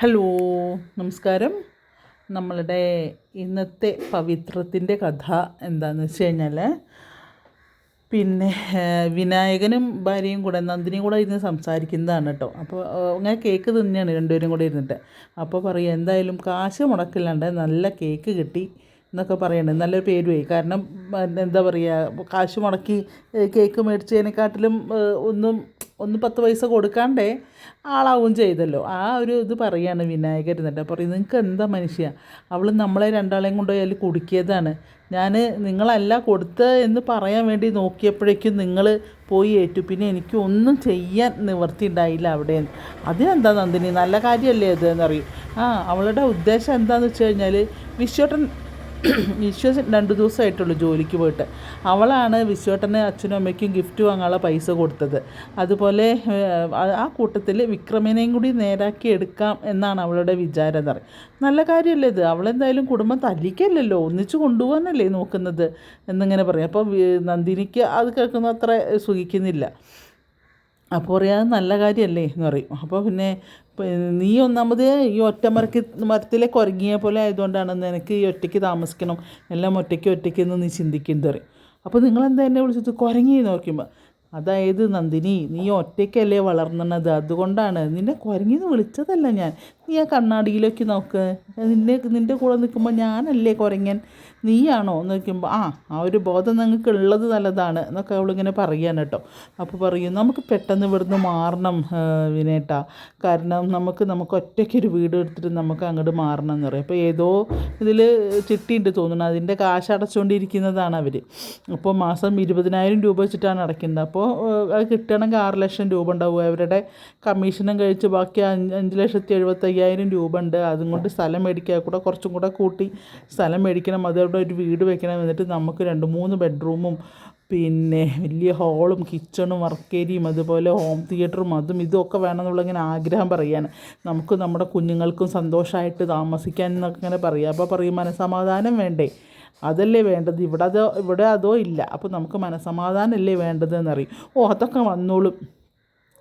Hello നമസ്കാരം. നമ്മളുടെ ഇന്നത്തെ പവിത്രത്തിന്റെ കഥ എന്താണെന്ന് വെച്ച് കഴിഞ്ഞാൽ പിന്നെ വിനായകനും ഭാര്യയും കൂടെ നന്ദിനിയും കൂടെ ഇരുന്ന് സംസാരിക്കുന്നതാണ് കേട്ടോ. അപ്പോൾ അങ്ങനെ കേക്ക് തിന്നെയാണ് രണ്ടുപേരും കൂടെ ഇരുന്നിട്ട്. അപ്പോൾ പറയും എന്തായാലും കാശ് മുടക്കില്ലാണ്ട് നല്ല കേക്ക് കിട്ടി എന്നൊക്കെ പറയുന്നുണ്ട് നല്ലൊരു പേരുമായി കാരണം എന്താ പറയുക കാശ് മുടക്കി കേക്ക് മേടിച്ചതിനെക്കാട്ടിലും ഒന്നും ഒന്ന് പത്ത് പൈസ കൊടുക്കാണ്ടേ ആളാവും ചെയ്തല്ലോ. ആ ഒരു ഇത് പറയാണ് വിനായകർ എന്നിട്ട്. പറയും നിങ്ങൾക്ക് എന്താ മനുഷ്യ? അവൾ നമ്മളെ രണ്ടാളെയും കൊണ്ടുപോയി അതിൽ കുടുക്കിയതാണ്. ഞാൻ നിങ്ങളല്ല കൊടുത്ത് എന്ന് പറയാൻ വേണ്ടി നോക്കിയപ്പോഴേക്കും നിങ്ങൾ പോയി ഏറ്റു. പിന്നെ എനിക്ക് ഒന്നും ചെയ്യാൻ നിവർത്തി ഉണ്ടായില്ല അവിടെ. അതിനെന്താ നന്ദിനി? നല്ല കാര്യമല്ലേ അത് എന്നറിയും ആ അവളുടെ ഉദ്ദേശം എന്താണെന്ന് വെച്ച് കഴിഞ്ഞാൽ വിശ്വട്ടൻ വിശ്വസ് രണ്ട് ദിവസമായിട്ടുള്ളൂ ജോലിക്ക് പോയിട്ട്. അവളാണ് വിശ്വേട്ടന് അച്ഛനും അമ്മയ്ക്കും ഗിഫ്റ്റ് വാങ്ങാനുള്ള പൈസ കൊടുത്തത്. അതുപോലെ ആ- കൂട്ടത്തിൽ വിക്രമിനെയും കൂടി നേരാക്കി എടുക്കാം എന്നാണ് അവളുടെ വിചാരം പറയും നല്ല കാര്യമല്ലേ ഇത്? അവളെന്തായാലും കുടുംബം തല്ലിക്കല്ലല്ലോ? ഒന്നിച്ച് കൊണ്ടുപോകാനല്ലേ നോക്കുന്നത്? എന്നിങ്ങനെ പറയും. അപ്പോൾ നന്ദിനിക്ക് അത് കേൾക്കുന്ന അത്ര സുഖിക്കുന്നില്ല. അപ്പോൾ പറയാം നല്ല കാര്യമല്ലേ? എന്ന് പറയും. അപ്പോൾ പിന്നെ നീ ഒന്നാമത് ഈ ഒറ്റ മരക്ക് മരത്തിലെ കുരങ്ങിയ പോലെ ആയതുകൊണ്ടാണ് നിനക്ക് ഈ ഒറ്റയ്ക്ക് താമസിക്കണം എല്ലാം ഒറ്റയ്ക്ക് ഒറ്റയ്ക്ക് എന്ന് നീ ചിന്തിക്കുന്നത് പറയും. അപ്പോൾ നിങ്ങളെന്താ എന്നെ വിളിച്ചത്? കുരങ്ങി നോക്കുമ്പോൾ അതായത് നന്ദിനി നീ ഒറ്റയ്ക്കല്ലേ വളർന്നത് അതുകൊണ്ടാണ് നിന്നെ കുരങ്ങിന്ന് വിളിച്ചതല്ല ഞാൻ. നീ ആ കണ്ണാടിയിലേക്ക് നോക്ക്. നിന്നെ നിന്റെ കൂടെ നിൽക്കുമ്പോൾ ഞാനല്ലേ കുരങ്ങൻ? നീയാണോ? എന്ന് വയ്ക്കുമ്പോൾ ആ ആ ഒരു ബോധം നിങ്ങൾക്ക് ഉള്ളത് നല്ലതാണ് എന്നൊക്കെ അവളിങ്ങനെ പറയാണ് കേട്ടോ. അപ്പോൾ പറയും നമുക്ക് പെട്ടെന്ന് ഇവിടുന്ന് മാറണം വിനേട്ട. കാരണം നമുക്ക് നമുക്ക് ഒറ്റയ്ക്കൊരു വീട് എടുത്തിട്ട് നമുക്ക് അങ്ങോട്ട് മാറണം എന്ന് പറയും. അപ്പോൾ ഏതോ ഇതിൽ ചിട്ടിയുണ്ട് തോന്നുന്നു. അതിന്റെ കാശ് അടച്ചുകൊണ്ടിരിക്കുന്നതാണ് അവർ അപ്പോൾ മാസം ഇരുപതിനായിരം രൂപ വെച്ചിട്ടാണ് അടയ്ക്കുന്നത്. അപ്പോൾ അത് കിട്ടണമെങ്കിൽ ആറ് ലക്ഷം രൂപ ഉണ്ടാവും. അവരുടെ കമ്മീഷനും കഴിച്ച് ബാക്കി അഞ്ച് ലക്ഷത്തി എഴുപത്തയ്യായിരം രൂപ ഉണ്ട്. അതും കൊണ്ട് സ്ഥലം മേടിക്കുക കൂടെ കുറച്ചും കൂടെ കൂട്ടി സ്ഥലം മേടിക്കണം. അതവിടെ ഒരു വീട് വെക്കണം എന്നിട്ട് നമുക്ക് രണ്ട് മൂന്ന് ബെഡ്റൂമും പിന്നെ വലിയ ഹോളും കിച്ചണും വർക്കേരിയും അതുപോലെ ഹോം തിയേറ്ററും അതും ഇതൊക്കെ വേണം വേണമെന്നുള്ള ഇങ്ങനെ ആഗ്രഹം പറയാണ് നമുക്ക് നമ്മുടെ കുഞ്ഞുങ്ങൾക്കും സന്തോഷമായിട്ട് താമസിക്കാൻ എന്നൊക്കെ ഇങ്ങനെ പറയുക അപ്പോൾ പറയും മനസമാധാനം വേണ്ടേ? അതല്ലേ വേണ്ടത്? ഇവിടെ അതോ ഇവിടെ അതോ ഇല്ല. അപ്പോൾ നമുക്ക് മനസമാധാനമല്ലേ വേണ്ടതെന്നറിയും ഓ അതൊക്കെ വന്നോളും.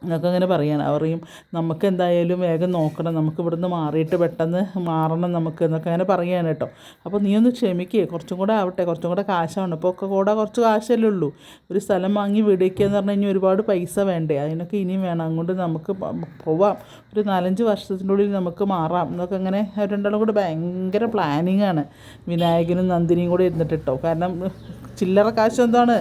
എന്നൊക്കെ അങ്ങനെ പറയാണ് പറയും നമുക്ക് എന്തായാലും വേഗം നോക്കണം നമുക്ക് ഇവിടുന്ന് മാറിയിട്ട് പെട്ടെന്ന് മാറണം നമുക്ക് എന്നൊക്കെ അങ്ങനെ പറയുകയാണ് കേട്ടോ. അപ്പോൾ നീ ഒന്ന് ക്ഷമിക്കേ കുറച്ചും കൂടെ ആവട്ടെ കുറച്ചും കൂടെ കാശാണ് ഇപ്പോൾ ഒക്കെ കൂടെ കുറച്ച് കാശല്ലേ ഉള്ളൂ. ഒരു സ്ഥലം വാങ്ങി വീടിക്കുക എന്ന് പറഞ്ഞു കഴിഞ്ഞാൽ ഒരുപാട് പൈസ വേണ്ടേ? അതിനൊക്കെ ഇനിയും വേണം. അങ്ങോട്ട് നമുക്ക് പോവാം. ഒരു നാലഞ്ച് വർഷത്തിനുള്ളിൽ നമുക്ക് മാറാം. എന്നൊക്കെ അങ്ങനെ രണ്ടാളും കൂടെ ഭയങ്കര പ്ലാനിങ് ആണ്. വിനായകനും നന്ദിനിയും കൂടെ ഇരുന്നിട്ട് കേട്ടോ. കാരണം ചില്ലറ കാശ് എന്താണ്?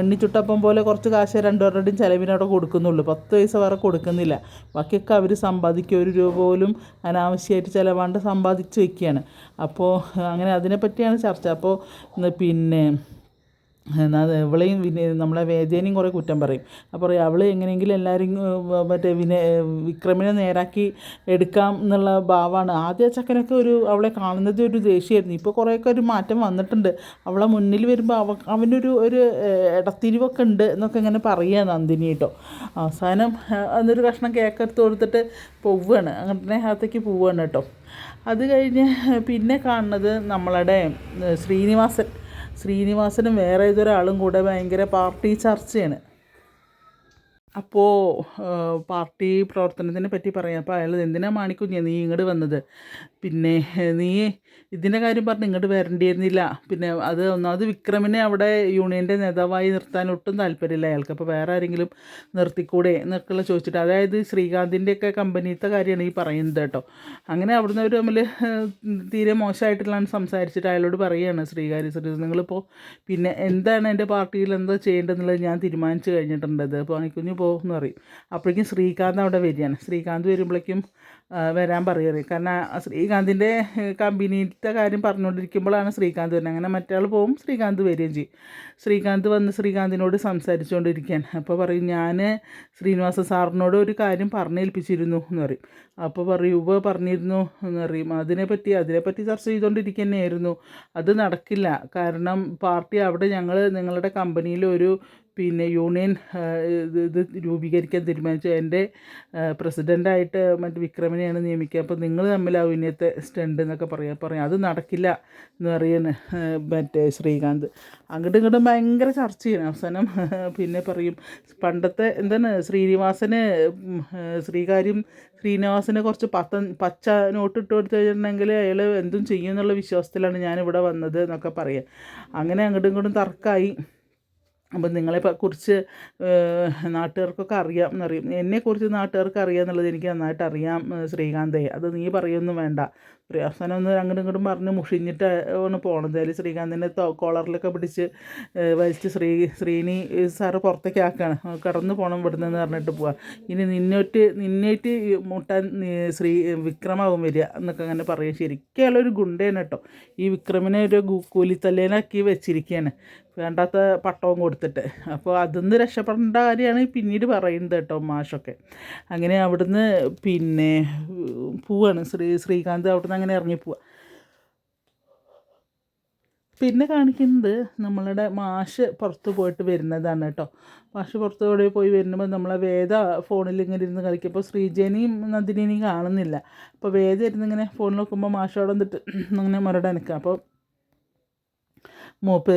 എണ്ണിച്ചുട്ടപ്പം പോലെ കുറച്ച് കാശ് രണ്ടുപേരുടെയും ചിലവിനവിടെ കൊടുക്കുന്നുള്ളൂ. പത്ത് പൈസ വേറെ കൊടുക്കുന്നില്ല. ബാക്കിയൊക്കെ അവർ സമ്പാദിക്കുക ഒരു രൂപ പോലും അനാവശ്യമായിട്ട് ചിലവാണ്ട് സമ്പാദിച്ച് വെക്കുകയാണ്. അപ്പോൾ അങ്ങനെ അതിനെപ്പറ്റിയാണ് ചർച്ച. അപ്പോൾ പിന്നെ എന്നാ അത് ഇവളെയും വിനെ നമ്മളെ വേദേനെയും കുറേ കുറ്റം പറയും. അപ്പോൾ പറയും അവൾ എങ്ങനെയെങ്കിലും എല്ലാവരും മറ്റേ വിനെ വിക്രമിനെ നേരാക്കി എടുക്കാം എന്നുള്ള ഭാവമാണ് ആദ്യ ചക്കനൊക്കെ ഒരു അവളെ കാണുന്നത് ഒരു ദേഷ്യമായിരുന്നു. ഇപ്പോൾ കുറേയൊക്കെ ഒരു മാറ്റം വന്നിട്ടുണ്ട്. അവളെ മുന്നിൽ വരുമ്പോൾ അവ അവനൊരു ഒരു ഇടത്തിരിവൊക്കെ ഉണ്ട് എന്നൊക്കെ ഇങ്ങനെ പറയുക നന്ദിനി കേട്ടോ. അവസാനം അന്നൊരു കഷ്ണം കേക്കെടുത്ത് കൊടുത്തിട്ട് പോവുകയാണ്. അങ്ങനെ അകത്തേക്ക് പോവുകയാണ് കേട്ടോ. അത് കഴിഞ്ഞ് പിന്നെ കാണുന്നത് നമ്മളുടെ ശ്രീനിവാസൻ. ശ്രീനിവാസനും വേറെ ഏതൊരാളും കൂടെ ഭയങ്കര പാർട്ടി ചർച്ചയാണ്. അപ്പോൾ പാർട്ടി പ്രവർത്തനത്തിനെ പറ്റി പറയാം. അപ്പോൾ അയാൾ എന്തിനാണ് മാണിക്കുഞ്ഞ് നീ ഇങ്ങോട്ട് വന്നത്? പിന്നെ നീ ഇതിന്റെ കാര്യം പറഞ്ഞ് ഇങ്ങോട്ട് വരേണ്ടിയിരുന്നില്ല. പിന്നെ അത് ഒന്നാമത് വിക്രമിനെ അവിടെ യൂണിയന്റെ നേതാവായി നിർത്താൻ ഒട്ടും താല്പര്യമില്ല. അയാൾക്ക് അപ്പോൾ വേറെ ആരെങ്കിലും നിർത്തിക്കൂടെ എന്നൊക്കെയുള്ള ചോദിച്ചിട്ട്. അതായത് ശ്രീകാന്തിന്റെയൊക്കെ കമ്പനിത്തെ കാര്യമാണ് ഈ പറയുന്നത് കേട്ടോ. അങ്ങനെ അവിടുന്ന് അവർ തമ്മിൽ തീരെ മോശമായിട്ടുള്ളതാണ് സംസാരിച്ചിട്ട് അയാളോട് പറയുകയാണ് ശ്രീകാര്യ ശ്രീ നിങ്ങളിപ്പോൾ പിന്നെ എന്താണ് എന്റെ പാർട്ടിയിൽ എന്താ ചെയ്യേണ്ടതെന്നുള്ളത് ഞാൻ തീരുമാനിച്ചു കഴിഞ്ഞിട്ടുണ്ടത് അപ്പോൾ അണിക്കുഞ്ഞ് പോകുമെന്ന് പറയും. അപ്പോഴേക്കും ശ്രീകാന്ത് അവിടെ വരികയാണ്. ശ്രീകാന്ത് വരുമ്പോഴേക്കും വരാൻ പറയറി കാരണം ശ്രീകാന്തിന്റെ കമ്പനിയിലത്തെ കാര്യം പറഞ്ഞുകൊണ്ടിരിക്കുമ്പോഴാണ് ശ്രീകാന്ത് വരുന്നത്. അങ്ങനെ മറ്റാൾ പോകും ശ്രീകാന്ത് വരികയും ചെയ്യും. ശ്രീകാന്ത് വന്ന് ശ്രീകാന്തിനോട് സംസാരിച്ചുകൊണ്ടിരിക്കുകയാണ്. അപ്പോൾ പറയും ഞാൻ ശ്രീനിവാസ സാറിനോട് ഒരു കാര്യം പറഞ്ഞേൽപ്പിച്ചിരുന്നു എന്ന് പറയും. അപ്പോൾ പറയും ഉപ പറഞ്ഞിരുന്നു എന്ന് പറയും. അതിനെപ്പറ്റി അതിനെപ്പറ്റി ചർച്ച ചെയ്തുകൊണ്ടിരിക്കുക തന്നെയായിരുന്നു അത് നടക്കില്ല. കാരണം പാർട്ടി അവിടെ ഞങ്ങൾ നിങ്ങളുടെ കമ്പനിയിൽ ഒരു പിന്നെ യൂണിയൻ ഇത് രൂപീകരിക്കാൻ തീരുമാനിച്ചു എന്റെ പ്രസിഡന്റായിട്ട് മറ്റു വിക്രമനെയാണ് നിയമിക്കുക. അപ്പോൾ നിങ്ങൾ തമ്മിൽ ആ വിനയത്തെ സ്റ്റണ്ട് എന്നൊക്കെ പറയാം പറയാം. അത് നടക്കില്ല എന്ന് പറയുന്ന മറ്റേ ശ്രീകാന്ത്. അങ്ങോട്ടും ഇങ്ങോട്ടും ഭയങ്കര ചർച്ച ചെയ്യണം അവസാനം പിന്നെ പറയും പണ്ടത്തെ എന്താണ് ശ്രീനിവാസന് ശ്രീകാര്യം ശ്രീനിവാസന് കുറച്ച് പത്ത പച്ച നോട്ട് ഇട്ട് കൊടുത്തു കഴിഞ്ഞിട്ടുണ്ടെങ്കിൽ അയാൾ എന്തും ചെയ്യും എന്നുള്ള വിശ്വാസത്തിലാണ് ഞാനിവിടെ വന്നത് എന്നൊക്കെ പറയുക അങ്ങനെ അങ്ങോട്ടും ഇങ്ങോട്ടും തർക്കമായി അപ്പം നിങ്ങളെ കുറിച്ച് നാട്ടുകാർക്കൊക്കെ അറിയാം എന്നറിയും. എന്നെക്കുറിച്ച് നാട്ടുകാർക്ക് അറിയാം എന്നുള്ളത് എനിക്ക് നന്നായിട്ട് അറിയാം ശ്രീകാന്തേ. അത് നീ പറയൊന്നും വേണ്ട. അവസാനം ഒന്ന് അങ്ങോട്ടും ഇങ്ങോട്ടും പറഞ്ഞ് മുഷിഞ്ഞിട്ട് ആണ് പോണത് അതിൽ ശ്രീകാന്തിന്റെ കോളറിലൊക്കെ പിടിച്ച് വലിച്ച് ശ്രീ ശ്രീനി സാറ് പുറത്തേക്ക് ആക്കുകയാണ് കടന്നു പോകണം ഇവിടുന്ന് എന്ന് പറഞ്ഞിട്ട് പോവാ. ഇനി നിന്നോട്ട് നിന്നേറ്റ് മുട്ട മുട്ടാൻ ശ്രീ വിക്രമാവും വരിക എന്നൊക്കെ അങ്ങനെ പറയും. ശരിക്കും അയാളൊരു ഗുണ്ടയാണ് കേട്ടോ. ഈ വിക്രമിനെ ഒരു കൂലിത്തല്ലേനാക്കി വെച്ചിരിക്കുകയാണ് വേണ്ടാത്ത പട്ടവും കൊടുത്തിട്ട്. അപ്പോൾ അതിന്ന് രക്ഷപ്പെടേണ്ട കാര്യമാണ് പിന്നീട് പറയുന്നത് കേട്ടോ മാഷൊക്കെ. അങ്ങനെ അവിടുന്ന് പിന്നെ പോവാണ്. ശ്രീ ശ്രീകാന്ത് അവിടുന്ന് അങ്ങനെ ഇറങ്ങി പോവാ. പിന്നെ കാണിക്കുന്നത് നമ്മളുടെ മാഷ് പുറത്ത് പോയിട്ട് വരുന്നതാണ് കേട്ടോ. മാഷ് പുറത്ത് കൂടെ പോയി വരുമ്പോൾ നമ്മളെ വേദ ഫോണിൽ ഇങ്ങനെ ഇരുന്ന് കളിക്കുമ്പോൾ ശ്രീജേനിയും നന്ദിനിയും കാണുന്നില്ല. അപ്പോൾ വേദ ഇരുന്ന് ഇങ്ങനെ ഫോണിൽ നോക്കുമ്പോൾ മാഷ് അവിടെ വന്നിട്ട് അങ്ങനെ മുരടനക്കുക അപ്പോൾ മൂപ്പ്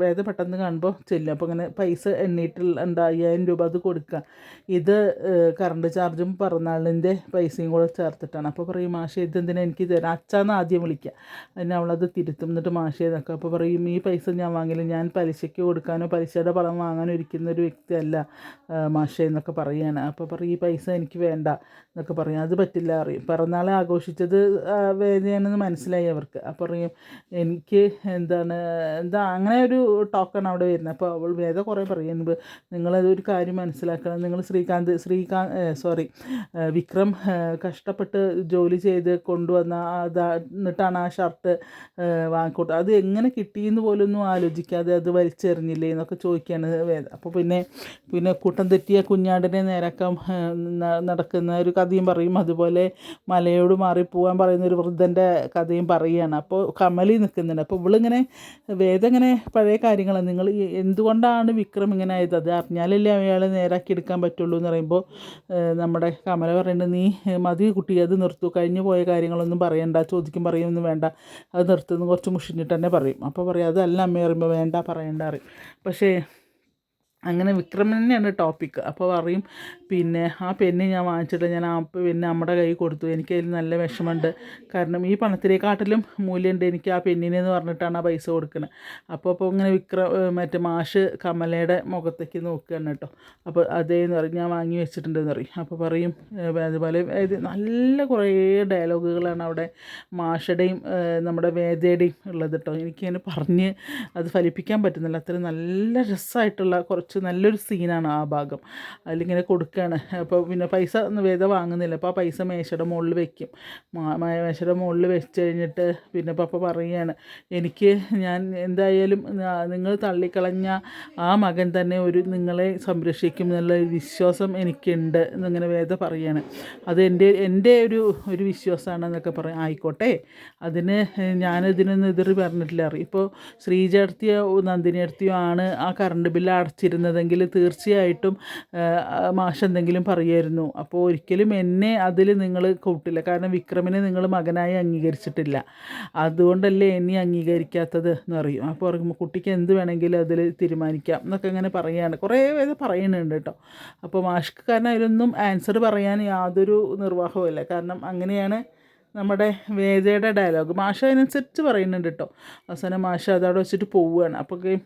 വേദ പെട്ടെന്ന് കാണുമ്പോൾ ചെല്ലും. അപ്പോൾ ഇങ്ങനെ പൈസ എണ്ണീട്ടുള്ള എന്താ അയ്യായിരം രൂപ അത് കൊടുക്കുക ഇത് കറണ്ട് ചാർജും പിറന്നാളിന്റെ പൈസയും കൂടെ ചേർത്തിട്ടാണ്. അപ്പോൾ പറയും മാഷെ ഇതെന്തിനാ എനിക്ക് തരാം? അച്ഛാന്ന് ആദ്യം വിളിക്കുക അതിന് അവളത് തിരുത്തും. എന്നിട്ട് മാഷെ എന്നൊക്കെ. അപ്പോൾ പറയും ഈ പൈസ ഞാൻ വാങ്ങില്ല. ഞാൻ പലിശയ്ക്ക് കൊടുക്കാനോ പലിശയുടെ പണം വാങ്ങാനോ ഇരിക്കുന്ന ഒരു വ്യക്തിയല്ല മാഷേ എന്നൊക്കെ പറയുകയാണ് അപ്പോൾ പറയും ഈ പൈസ എനിക്ക് വേണ്ട എന്നൊക്കെ പറയും. അത് പറ്റില്ല അറിയും പിറന്നാളെ ആഘോഷിച്ചത് വേദനയാണെന്ന് മനസ്സിലായി അവർക്ക്. അപ്പോൾ പറയും എനിക്ക് എന്താണ് എന്താ അങ്ങനെ ഒരു ടോക്കാണ് അവിടെ വരുന്നത് അപ്പോൾ അവൾ വേദ കുറേ പറയുന്നത് നിങ്ങളത് ഒരു കാര്യം മനസ്സിലാക്കണം. നിങ്ങൾ ശ്രീകാന്ത് ശ്രീകാന്ത് സോറി വിക്രം കഷ്ടപ്പെട്ട് ജോലി ചെയ്ത് കൊണ്ടുവന്ന എന്നിട്ടാണ് ആ ഷർട്ട് വാങ്ങിക്കോട്ടെ അത് എങ്ങനെ കിട്ടിയെന്ന് പോലും ഒന്നും ആലോചിക്കാതെ അത് വലിച്ചെറിഞ്ഞില്ലേ എന്നൊക്കെ ചോദിക്കുകയാണ് വേദ. അപ്പോൾ പിന്നെ പിന്നെ കൂട്ടം തെറ്റിയ കുഞ്ഞാടിനെ നേരാക്കാൻ നടക്കുന്ന ഒരു കഥയും പറയും. അതുപോലെ മലയോട് മാറിപ്പോവാൻ പറയുന്ന ഒരു വൃദ്ധന്റെ കഥയും പറയുകയാണ്. അപ്പോൾ കമലി നിൽക്കുന്നുണ്ട് അപ്പോൾ ഇവളിങ്ങനെ വേദം ഇങ്ങനെ പഴയ കാര്യങ്ങൾ നിങ്ങൾ എന്തുകൊണ്ടാണ് വിക്രം ഇങ്ങനെ ആയത്? അത് അറിഞ്ഞാലല്ലേ അയാളെ നേരാക്കി എടുക്കാൻ പറ്റുള്ളൂ എന്ന് പറയുമ്പോൾ നമ്മുടെ കമല പറയുന്നത് നീ മതി കുട്ടി അത് നിർത്തു. കഴിഞ്ഞു പോയ കാര്യങ്ങളൊന്നും പറയണ്ട ചോദിക്കും പറയുമൊന്നും വേണ്ട. അത് നിർത്തുന്നു കുറച്ച് മുഷിഞ്ഞിട്ട് തന്നെ പറയും. അപ്പോൾ പറയും അതല്ല അമ്മ പറയുമ്പോൾ വേണ്ട പറയണ്ട പറയും. പക്ഷേ അങ്ങനെ വിക്രമൻ തന്നെയാണ് ടോപ്പിക്ക് അപ്പോൾ പറയും പിന്നെ ആ പെണ്ണ് ഞാൻ വാങ്ങിച്ചിട്ട് ഞാൻ ആ പെണ്ണ് നമ്മുടെ കൈ കൊടുത്തു. എനിക്ക് അതിൽ നല്ല വിഷമമുണ്ട്. കാരണം ഈ പണത്തിനെക്കാട്ടിലും മൂല്യമുണ്ട് എനിക്ക് ആ പെണ്ണിനെന്ന് പറഞ്ഞിട്ടാണ് ആ പൈസ കൊടുക്കുന്നത് അപ്പോൾ അപ്പോൾ ഇങ്ങനെ വിക്രം മറ്റേ മാഷ് കമലയുടെ മുഖത്തേക്ക് നോക്കുകയാണ് കേട്ടോ. അപ്പോൾ അതേന്ന് പറയും ഞാൻ വാങ്ങി വെച്ചിട്ടുണ്ടെന്ന് പറയും. അപ്പോൾ പറയും അതുപോലെ ഇത് നല്ല കുറേ ഡയലോഗുകളാണ് അവിടെ മാഷയുടെയും നമ്മുടെ വേദയുടെയും ഉള്ളത് കേട്ടോ. എനിക്കിങ്ങനെ പറഞ്ഞ് അത് ഫലിപ്പിക്കാൻ പറ്റുന്നില്ല. അത്രയും നല്ല രസമായിട്ടുള്ള കുറച്ച് നല്ലൊരു സീനാണ് ആ ഭാഗം. അതിലിങ്ങനെ കൊടുക്കുകയാണ് അപ്പോൾ പിന്നെ പൈസ വേദ വാങ്ങുന്നില്ല. അപ്പോൾ ആ പൈസ മേശയുടെ മുകളിൽ വെക്കും. മേശയുടെ മുകളിൽ വെച്ച് കഴിഞ്ഞിട്ട് പിന്നെ പപ്പ പറയുകയാണ് എനിക്ക് ഞാൻ എന്തായാലും നിങ്ങൾ തള്ളിക്കളഞ്ഞ ആ മകൻ തന്നെ ഒരു നിങ്ങളെ സംരക്ഷിക്കും എന്നുള്ള വിശ്വാസം എനിക്കുണ്ട് എന്നിങ്ങനെ വേദ പറയുകയാണ് അത് എന്റെ എന്റെ ഒരു ഒരു വിശ്വാസമാണ് എന്നൊക്കെ പറയും ആയിക്കോട്ടെ. അതിന് ഞാനിതിനൊന്നും എതിർ പറഞ്ഞിട്ടില്ല. ഇപ്പോൾ ശ്രീജടത്തിയോ നന്ദിനി അടുത്തിയോ ആണ് ആ കറണ്ട് ബില്ല് അടച്ചിരുന്നതെങ്കിൽ തീർച്ചയായിട്ടും മാഷ് എന്തെങ്കിലും പറയുമായിരുന്നു അപ്പോൾ ഒരിക്കലും എന്നെ അതിൽ നിങ്ങൾ കൂട്ടില്ല. കാരണം വിക്രമിനെ നിങ്ങൾ മകനായി അംഗീകരിച്ചിട്ടില്ല. അതുകൊണ്ടല്ലേ എന്നെ അംഗീകരിക്കാത്തത് എന്ന് പറയും. അപ്പോൾ പറയുമ്പോൾ കുട്ടിക്ക് എന്ത് വേണമെങ്കിലും അതിൽ തീരുമാനിക്കാം എന്നൊക്കെ ഇങ്ങനെ പറയുകയാണ്. കുറേ പേര് പറയുന്നുണ്ട് കേട്ടോ. അപ്പോൾ മാഷ്ക്ക് കാരണം അതിലൊന്നും ആൻസർ പറയാൻ യാതൊരു നിർവാഹവുമില്ല. കാരണം അങ്ങനെയാണ് നമ്മുടെ വേദയുടെ ഡയലോഗ്. മാഷ അതിനനുസരിച്ച് പറയുന്നുണ്ട് കേട്ടോ അവസാനം മാഷ അതവിടെ വെച്ചിട്ട് പോവുകയാണ്. അപ്പോൾ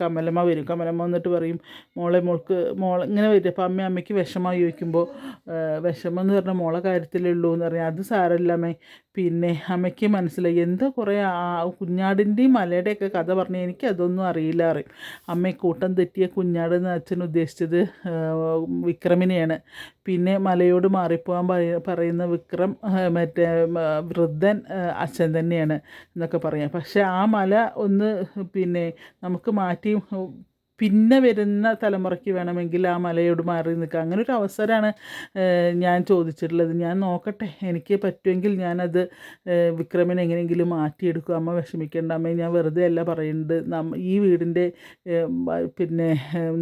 കമലമ്മ വരും. കമലമ്മ വന്നിട്ട് പറയും മോളെ മോൾക്ക് മോൾ ഇങ്ങനെ വരും അപ്പോൾ അമ്മ അമ്മയ്ക്ക് വിഷമമായി ചോദിക്കുമ്പോൾ വിഷമം എന്ന് പറഞ്ഞാൽ മോളെ കാര്യത്തിലേ ഉള്ളൂ എന്ന് പറഞ്ഞാൽ അത് സാരമില്ല അമ്മേ. പിന്നെ അമ്മയ്ക്ക് മനസ്സിലായി. എന്താ കുറേ ആ കുഞ്ഞാടിന്റെയും മലയുടെയൊക്കെ കഥ പറഞ്ഞ് എനിക്ക് അതൊന്നും അറിയില്ല അറിയും അമ്മ കൂട്ടം തെറ്റിയ കുഞ്ഞാട് എന്ന് അച്ഛൻ ഉദ്ദേശിച്ചത് വിക്രമിനെയാണ്. പിന്നെ മലയോട് മാറിപ്പോകാൻ പറയ- പറയുന്ന വിക്രം മറ്റേ വൃദ്ധൻ അച്ഛൻ തന്നെയാണ് എന്നൊക്കെ പറയാം. പക്ഷേ ആ മല ഒന്ന് പിന്നെ നമുക്ക് മാറ്റി പിന്നെ വരുന്ന തലമുറയ്ക്ക് വേണമെങ്കിൽ ആ മലയോട് മാറി നിൽക്കുക അങ്ങനെ ഒരു അവസരമാണ് ഞാൻ ചോദിച്ചിട്ടുള്ളത്. ഞാൻ നോക്കട്ടെ എനിക്ക് പറ്റുമെങ്കിൽ ഞാനത് വിക്രമിനെ എങ്ങനെയെങ്കിലും മാറ്റിയെടുക്കും. അമ്മ വിഷമിക്കേണ്ട അമ്മ ഞാൻ വെറുതെ അല്ല പറയുന്നത്. ഈ വീടിന്റെ പിന്നെ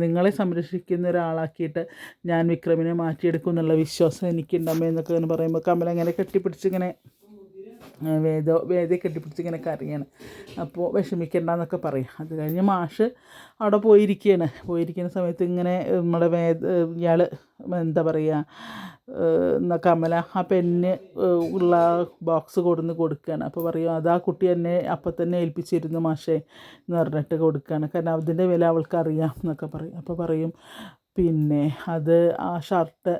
നിങ്ങളെ സംരക്ഷിക്കുന്ന ഒരാളാക്കിയിട്ട് ഞാൻ വിക്രമിനെ മാറ്റിയെടുക്കും എന്നുള്ള വിശ്വാസം എനിക്കുണ്ട്. അമ്മ എന്നൊക്കെ പറയുമ്പോൾ കമല ഇങ്ങനെ കെട്ടിപ്പിടിച്ച് ഇങ്ങനെ ആ, വേദോ വേദയെ കെട്ടിപ്പിടിച്ച് ഇങ്ങനെ കരയാണ്. അപ്പോൾ വിഷമിക്കണ്ടെന്നൊക്കെ പറയും. അത് കഴിഞ്ഞ് മാഷ് അവിടെ പോയിരിക്കുകയാണ് പോയിരിക്കുന്ന സമയത്ത് ഇങ്ങനെ നമ്മുടെ വേദ ഇയാൾ എന്താ പറയുക കമല ആ പെന്ന് ഉള്ള ബോക്സ് കൊടുന്ന് കൊടുക്കുകയാണ് അപ്പോൾ പറയും അത് ആ കുട്ടി എന്നെ അപ്പം തന്നെ ഏൽപ്പിച്ചിരുന്നു മാഷേ എന്ന് പറഞ്ഞിട്ട് കൊടുക്കുകയാണ് കാരണം അതിന്റെ വില അവൾക്ക് അറിയാം എന്നൊക്കെ പറയും. അപ്പോൾ പറയും പിന്നെ അത് ആ ഷർട്ട്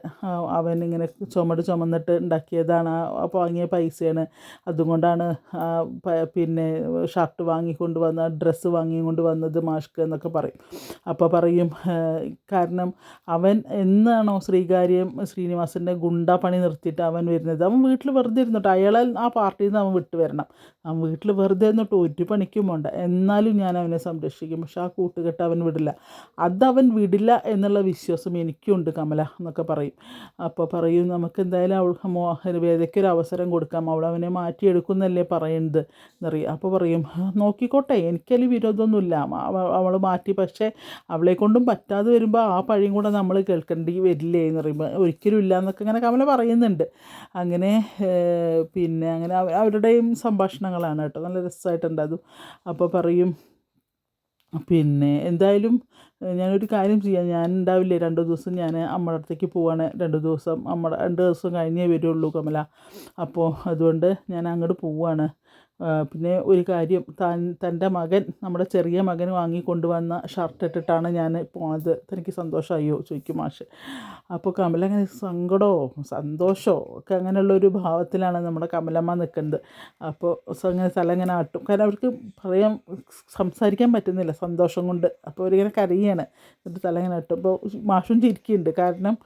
അവൻ ഇങ്ങനെ ചുമട് ചുമന്നിട്ട് ഉണ്ടാക്കിയതാണ്. ആ വാങ്ങിയ പൈസയാണ്. അതുകൊണ്ടാണ് പിന്നെ ഷർട്ട് വാങ്ങിക്കൊണ്ട് വന്ന ഡ്രസ്സ് വാങ്ങിക്കൊണ്ട് വന്നത് മാഷ്ക്ക് എന്നൊക്കെ പറയും. അപ്പോൾ പറയും കാരണം അവൻ എന്നാണോ ശ്രീകാര്യം ശ്രീനിവാസന്റെ ഗുണ്ട പണി നിർത്തിയിട്ട് അവൻ വരുന്നത്? അവൻ വീട്ടിൽ വെറുതെ ഇരുന്നിട്ട് അയാളെ ആ പാർട്ടിയിൽ നിന്ന് അവൻ വിട്ടു വരണം. അവൻ വീട്ടിൽ വെറുതെ ഇരുന്നിട്ട് ഒരു പണിക്കും പോണ്ട. എന്നാലും ഞാൻ അവനെ സംരക്ഷിക്കും. പക്ഷെ ആ കൂട്ടുകെട്ട് അവൻ വിടില്ല. അതവൻ വിടില്ല എന്നുള്ള വിശ്വാസം എനിക്കുണ്ട് കമല എന്നൊക്കെ പറയും. അപ്പോൾ പറയും നമുക്ക് എന്തായാലും അവൾ മോ വേദയ്ക്ക് ഒരു അവസരം കൊടുക്കാം. അവൾ അവനെ മാറ്റിയെടുക്കുന്നല്ലേ പറയുന്നത് എന്നറിയും. അപ്പോൾ പറയും നോക്കിക്കോട്ടെ എനിക്കതിൽ വിരോധമൊന്നുമില്ല. അവൾ മാറ്റി. പക്ഷേ അവളെ കൊണ്ടും പറ്റാതെ വരുമ്പോൾ ആ പഴിയും കൂടെ നമ്മൾ കേൾക്കേണ്ടി വരില്ലേ എന്ന് പറയുമ്പോൾ ഒരിക്കലും ഇല്ല എന്നൊക്കെ ഇങ്ങനെ കമല പറയുന്നുണ്ട്. അങ്ങനെ പിന്നെ അങ്ങനെ അവ- അവരുടെയും സംഭാഷണങ്ങളാണ് കേട്ടോ. നല്ല രസമായിട്ടുണ്ട് അതും. അപ്പോൾ പറയും പിന്നെ എന്തായാലും ഞാനൊരു കാര്യം ചെയ്യാം. ഞാൻ ഉണ്ടാവില്ലേ രണ്ട് ദിവസം ഞാൻ അമ്മയുടെ അടുത്തേക്ക് പോവാണ്. രണ്ട് ദിവസം അമ്മ രണ്ട് ദിവസം കഴിഞ്ഞേ വരുള്ളൂ കമല. അപ്പോൾ അതുകൊണ്ട് ഞാൻ അങ്ങോട്ട് പോവാണ്. പിന്നെ ഒരു കാര്യം താൻ തന്റെ മകൻ നമ്മുടെ ചെറിയ മകൻ വാങ്ങിക്കൊണ്ടുവന്ന ഷർട്ട് ഇട്ടിട്ടാണ് ഞാൻ പോണത്. തനിക്ക് സന്തോഷമായോ ചോദിക്കും മാഷ്. അപ്പോൾ കമല അങ്ങനെ സങ്കടമോ സന്തോഷമോ ഒക്കെ അങ്ങനെയുള്ള ഒരു ഭാവത്തിലാണ് നമ്മുടെ കമലമ്മ നിൽക്കുന്നത്. അപ്പോൾ അങ്ങനെ തല ഇങ്ങനെ ആട്ടും. കാരണം അവർക്ക് പറയാൻ സംസാരിക്കാൻ പറ്റുന്നില്ല സന്തോഷം കൊണ്ട്. അപ്പോൾ അവരിങ്ങനെ കരയാണ്. എന്നിട്ട് തല ഇങ്ങനെ ആട്ടും. അപ്പോൾ മാഷും ചിരിക്കുന്നുണ്ട്. കാരണം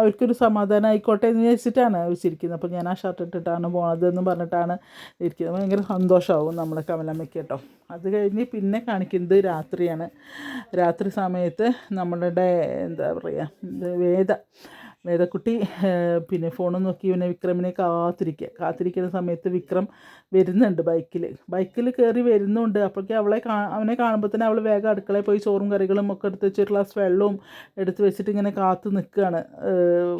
അവർക്കൊരു സമാധാനം ആയിക്കോട്ടെ എന്ന് വിചാരിച്ചിട്ടാണ് അവർ ചിരിക്കുന്നത്. അപ്പോൾ ഞാൻ ആ ഷർട്ട് ഇട്ടിട്ടാണ് പോണത് എന്ന് പറഞ്ഞിട്ടാണ് ഇരിക്കുന്നത്. ഭയങ്കര സന്തോഷമാവും നമ്മുടെ കമലമ്മയ്ക്ക് കേട്ടോ. അത് കഴിഞ്ഞ് പിന്നെ കാണിക്കുന്നത് രാത്രിയാണ്. രാത്രി സമയത്ത് നമ്മളുടെ എന്താ പറയുക വേദ വേദക്കുട്ടി ഏഹ്, പിന്നെ ഫോൺ നോക്കി ഇവനെ വിക്രമിനെ കാത്തിരിക്കുക കാത്തിരിക്കുന്ന സമയത്ത് വിക്രം വരുന്നുണ്ട് ബൈക്കിൽ ബൈക്കിൽ കയറി വരുന്നുണ്ട്. അപ്പോഴേക്കും അവളെ കാ അവനെ കാണുമ്പോൾ തന്നെ അവൾ വേഗം അടുക്കളയിൽ പോയി ചോറും കറികളും ഒക്കെ എടുത്ത് വെച്ച് ഒരു ഗ്ലാസ് വെള്ളവും എടുത്ത് വെച്ചിട്ട് ഇങ്ങനെ കാത്തു നിൽക്കുകയാണ്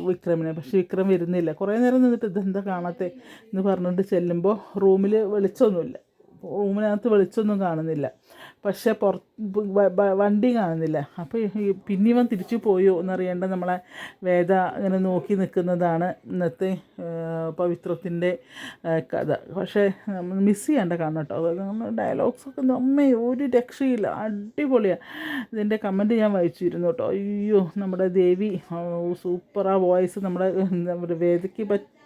വിക്രമിനെ. പക്ഷേ വിക്രം വരുന്നില്ല. കുറേ നേരം നിന്നിട്ട് ഇതെന്താ കാണാത്തെ എന്ന് പറഞ്ഞുകൊണ്ട് ചെല്ലുമ്പോൾ റൂമിൽ വെളിച്ചമൊന്നുമില്ല. റൂമിനകത്ത് വെളിച്ചമൊന്നും കാണുന്നില്ല. പക്ഷേ പുറത്ത് വണ്ടി കാണുന്നില്ല. അപ്പോൾ പിന്നെ തിരിച്ചു പോയോ എന്നറിയേണ്ട നമ്മളെ വേദ അങ്ങനെ നോക്കി നിൽക്കുന്നതാണ് ഇന്നത്തെ പവിത്രത്തിന്റെ കഥ. പക്ഷേ മിസ് ചെയ്യേണ്ട കാണണം കേട്ടോ. ഡയലോഗ്സൊക്കെ നമ്മെ ഒരു രക്ഷയില്ല. അടിപൊളിയാണ് ഇതിന്റെ കമന്റ് ഞാൻ വായിച്ചിരുന്നു കേട്ടോ. അയ്യോ നമ്മുടെ ദേവി സൂപ്പറാ വോയിസ് നമ്മുടെ നമ്മുടെ വേദയ്ക്ക് പറ്റിയ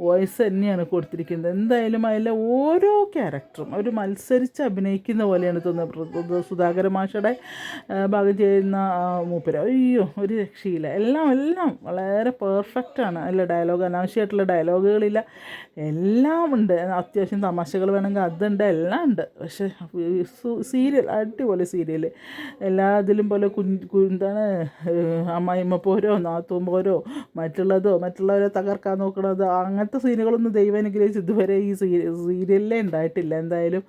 വോയിസ് തന്നെയാണ് കൊടുത്തിരിക്കുന്നത്. എന്തായാലും അതിലെ ഓരോ ക്യാരക്ടറും അവർ മത്സരിച്ച് അഭിനയിക്കുന്ന പോലെയാണ് തോന്നുന്നത്. സുധാകര മാഷയുടെ ഭാഗം ചെയ്യുന്ന മൂപ്പര്. അയ്യോ ഒരു രക്ഷയില്ല. എല്ലാം എല്ലാം വളരെ പെർഫെക്റ്റാണ് അല്ല ഡയലോഗ് അനാവശ്യമായിട്ടുള്ള ഡയലോഗുകളില്ല എല്ലാം ഉണ്ട്. അത്യാവശ്യം തമാശകൾ വേണമെങ്കിൽ അതുണ്ട് എല്ലാം ഉണ്ട്. പക്ഷേ സീരിയൽ അടിപൊളി സീരിയൽ. എല്ലാ ഇതിലും പോലെ കുഞ്ഞ് എന്താണ് അമ്മായിമ്മ പോരോ നാത്തൂമ്പോരോ മറ്റുള്ളതോ മറ്റുള്ളവരെ തകർക്കാൻ നോക്കണതോ അങ്ങനത്തെ സീനുകളൊന്നും ദൈവം അനുഗ്രഹിച്ച് ഇതുവരെ ഈ സീരിയലിലേ ഉണ്ടായിട്ടില്ല. എന്തായാലും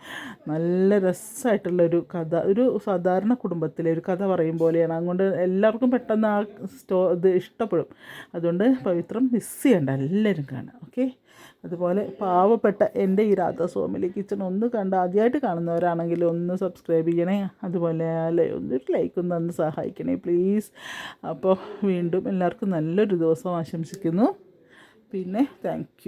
നല്ല രസമായിട്ടുള്ളൊരു കഥ. ഒരു സാധാരണ കുടുംബത്തിലെ ഒരു കഥ പറയും പോലെയാണ്. അതുകൊണ്ട് എല്ലാവർക്കും പെട്ടെന്ന് ആ സ്റ്റോ ഇത് ഇഷ്ടപ്പെടും. അതുകൊണ്ട് പവിത്രം മിസ് ചെയ്യണ്ട. എല്ലാവരും കാണാം. ഓക്കെ? അതുപോലെ പാവപ്പെട്ട എന്റെ ഈ രാധാസ്വാമിലി കിച്ചൺ ഒന്ന് കണ്ട് ആദ്യമായിട്ട് കാണുന്നവരാണെങ്കിൽ ഒന്ന് സബ്സ്ക്രൈബ് ചെയ്യണേ. അതുപോലെ ഒന്നൊരു ലൈക്ക് ഒന്ന് തന്ന് സഹായിക്കണേ പ്ലീസ്. അപ്പോൾ വീണ്ടും എല്ലാവർക്കും നല്ലൊരു ദിവസം ആശംസിക്കുന്നു. പിന്നെ താങ്ക്